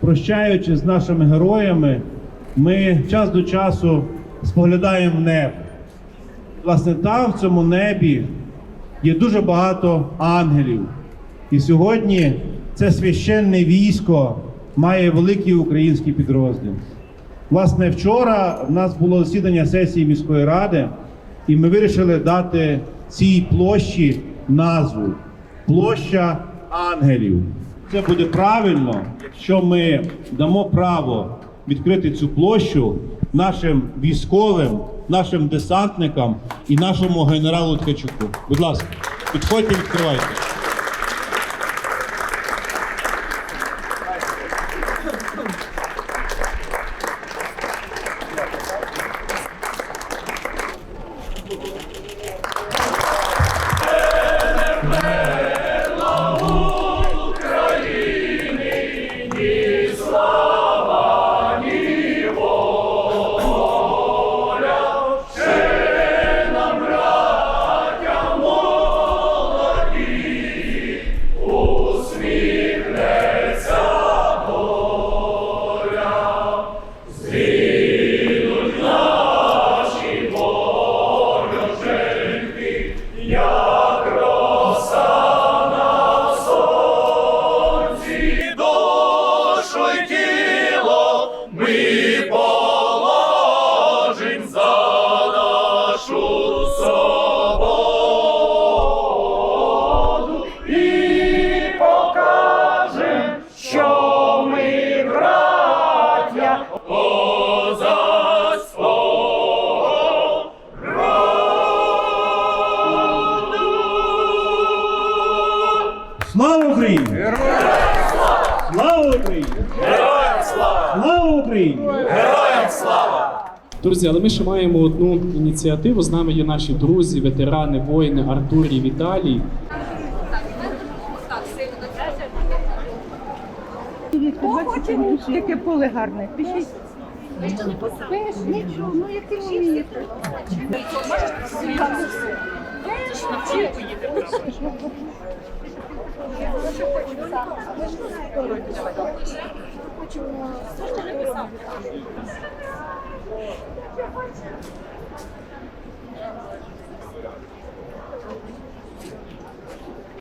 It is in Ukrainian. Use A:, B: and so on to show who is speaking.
A: Прощаючись з нашими героями, ми час до часу споглядаємо в небо. Власне, там в цьому небі є дуже багато ангелів. І сьогодні це священне військо має великий український підрозділ. Власне, вчора в нас було засідання сесії міської ради, і ми вирішили дати цій площі назву Площа ангелів. Це буде правильно, якщо ми дамо право відкрити цю площу нашим військовим, нашим десантникам і нашому генералу Ткачуку. Будь ласка, підходьте, відкривайте. Слава Україні! Слава Україні!
B: Героям слава!
A: Слава Україні!
B: Героям слава!
C: Друзі, але ми ще маємо одну ініціативу. З нами є наші друзі, ветерани, воїни Артур і Віталій.
D: Так, сильно
E: Бачите, яке поле гарне. Пишіть. Пиш, нічого, ну як ти вмієш. Хочемо.